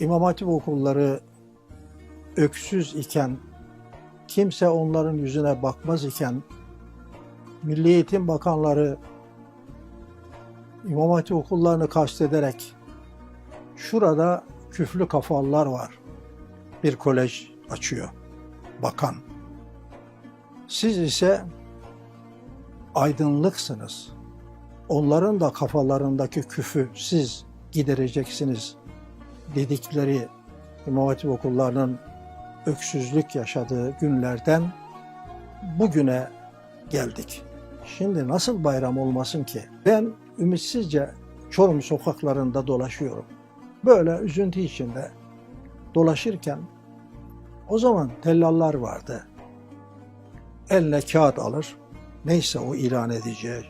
İmam Hatip okulları öksüz iken, kimse onların yüzüne bakmaz iken, Milli Eğitim Bakanları İmam Hatip okullarını kastederek şurada küflü kafalılar var. Bir kolej açıyor. Bakan. Siz ise aydınlıksınız. Onların da kafalarındaki küfü siz gidereceksiniz dedikleri İmam Hatip okullarının öksüzlük yaşadığı günlerden bugüne geldik. Şimdi nasıl bayram olmasın ki? Ben ümitsizce Çorum sokaklarında dolaşıyorum. Böyle üzüntü içinde dolaşırken o zaman tellallar vardı. Eline kağıt alır, neyse o ilan edeceği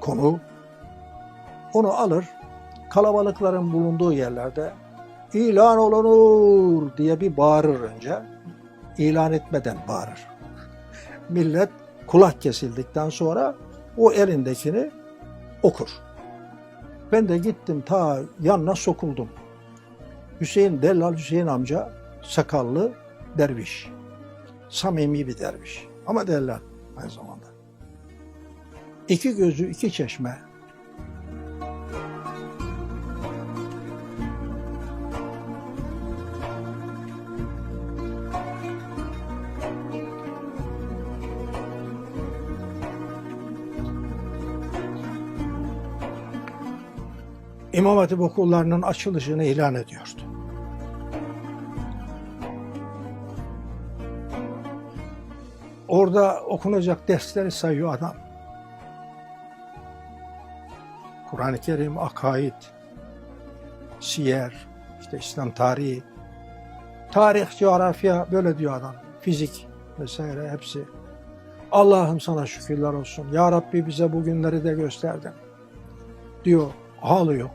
konu, onu alır, kalabalıkların bulunduğu yerlerde ilan olunur diye bir bağırır önce. İlan etmeden bağırır. Millet kulak kesildikten sonra o elindekini okur. Ben de gittim ta yanına sokuldum. Hüseyin Dellal Hüseyin amca sakallı derviş. Samimi bir derviş. Ama dellal aynı zamanda. İki gözü iki çeşme. İmam Hatip okullarının açılışını ilan ediyordu. Orada okunacak dersleri sayıyor adam. Kur'an-ı Kerim, akaid, siyer, işte İslam tarihi, tarih, coğrafya böyle diyor adam. Fizik vesaire hepsi. Allah'ım sana şükürler olsun. Ya Rabbi bize bu günleri de gösterdin. Diyor, ağlıyor.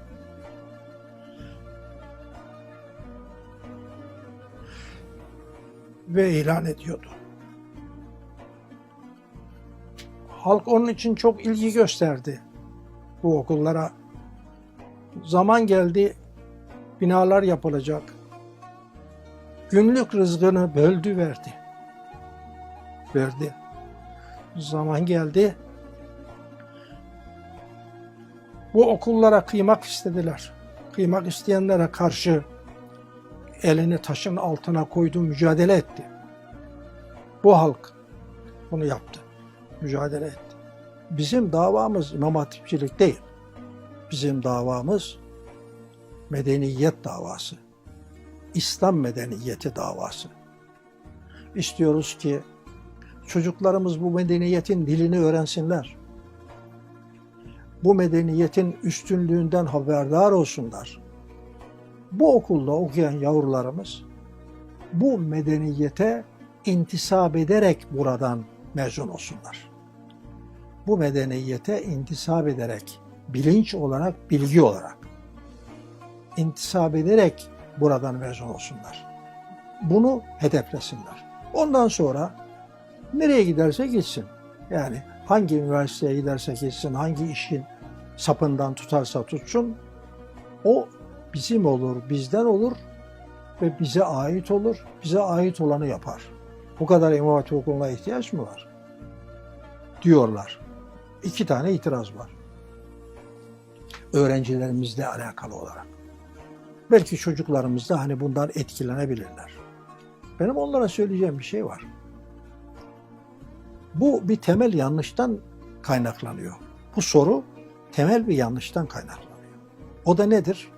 Ve ilan ediyordu. Halk onun için çok ilgi gösterdi bu okullara. Zaman geldi, binalar yapılacak. Günlük rızkını böldü verdi. Verdi. Zaman geldi. Bu okullara kıymak istediler. Kıymak isteyenlere karşı elini taşın altına koydu, mücadele etti. Bu halk bunu yaptı mücadele etti. Bizim davamız İmam Hatipçilik değil. Bizim davamız medeniyet davası. İslam medeniyeti davası. İstiyoruz ki çocuklarımız bu medeniyetin dilini öğrensinler. Bu medeniyetin üstünlüğünden haberdar olsunlar. Bu okulda okuyan yavrularımız bu medeniyete intisap ederek buradan mezun olsunlar bu medeniyete intisap ederek, bilinç olarak, bilgi olarak intisap ederek buradan mezun olsunlar. Bunu hedeflesinler. Ondan sonra nereye giderse gitsin. Yani hangi üniversiteye giderse gitsin, hangi işin sapından tutarsa tutsun, o bizim olur, bizden olur ve bize ait olur, bize ait olanı yapar. Bu kadar İmam Hatip Okulu'na ihtiyaç mı var? Diyorlar iki tane itiraz var. Öğrencilerimizle alakalı olarak. Belki çocuklarımız da hani bundan etkilenebilirler. Benim onlara söyleyeceğim bir şey var. Bu bir temel yanlıştan kaynaklanıyor. Bu soru temel bir yanlıştan kaynaklanıyor. O da nedir?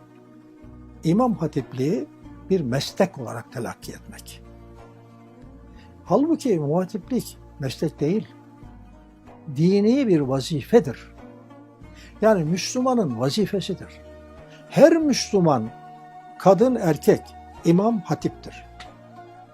İmam Hatipliği bir meslek olarak telakki etmek. Halbuki İmam Hatiplik meslek değil dini bir vazifedir. Yani Müslümanın vazifesidir. Her Müslüman kadın erkek imam hatiptir.